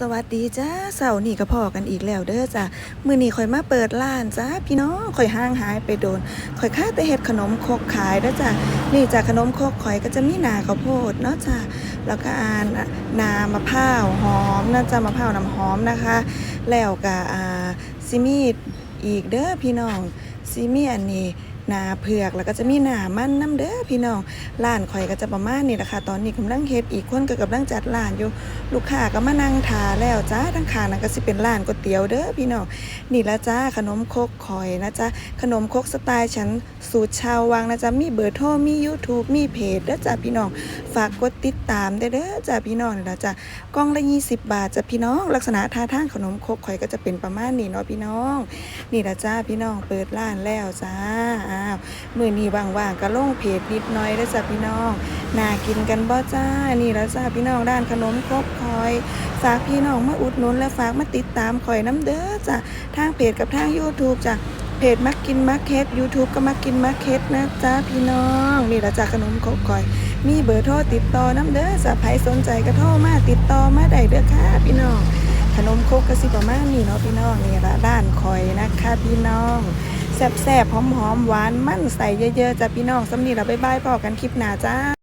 สวัสดีจ้าเสาร์นี่ก็พอกันอีกแล้วเด้อจ้ะมื้อนี้ข่อยมาเปิดร้านจ้าพี่น้องข่อยห่างหายไปโดนข่อยค้าแต่เฮ็ดขนมคกขายเด้อจ้ะนี่จ้ะขนมคกข่อยก็จะมีหนาข้าวโพดเนาะจ้ะแล้วก็อ่านนามะพร้าวหอมนะจ้ะมะพร้าวน้ำหอมนะคะ แล้วก็อ่าซิมีอีกเด้อพี่น้องซิมีอันนี้ นาเผือกแล้วก็จะมีหนามันน้ำเด้อพี่น้องร้านข่อยก็จะประมาณนี้แหละค่ะตอนนี้กำลังเฮ็ดอีกคนก็กำลังจัดร้านอยู่ ลูกค้าก็มานั่งทาแล้วจ้าทั้งขางนั่นก็สิเป็นร้านก๋วยเตี๋ยวเด้อพี่น้องนี่ละจ้าขนมครกคอยนะจ๊ะขนมคกสไตล์ฉันสูตรชาววังนะจ๊ะมีเบอร์โทรมี YouTube มีเพจเด้อจ้าพี่น้องฝากกดติดตามได้เด้อจ้าพี่น้องนี่ละจ้ากล่องละ20 บาทจ้ะพี่น้อง ลักษณะท่าทางขนมครกคอยก็จะเป็นประมาณนี้เนาะพี่น้อง นี่ละจ้าพี่น้องเปิดร้านแล้วจ้าาวมื้อนี้ว่างๆก็ลงเพจนิดน่อยเด้จ้าพี่น้องน่ากินกันบ่จ้านี่แล้วจ้าพี่น้องด้านขนมครกคอย ฝากพี่น้องมาอุดหนุนและฝากมาติดตามคอยน้ำเด้อจ้ะทางเพจกับทาง YouTube จ้ะเพจมักกินมักเค็ด YouTube ก็มักกินมักเค็ดนะจ้าพี่น้องนี่ละจ้าขนมครกคอย มีเบอร์โทรติดต่อน้ำเด้อจ้ะใครสนใจก็โทรมาติดต่อมาได้เด้อค่ะพี่น้องขนมครกก็สิประมาณนี้เนาะพี่น้องนี่ละด้านคอยนะคะพี่น้อง แซ่บๆหอมๆหวาน มั่นใส่เยอะๆจ้ะพี่น้องสำนีเราบ๊ายบายพอกันคลิปหน้าจ้า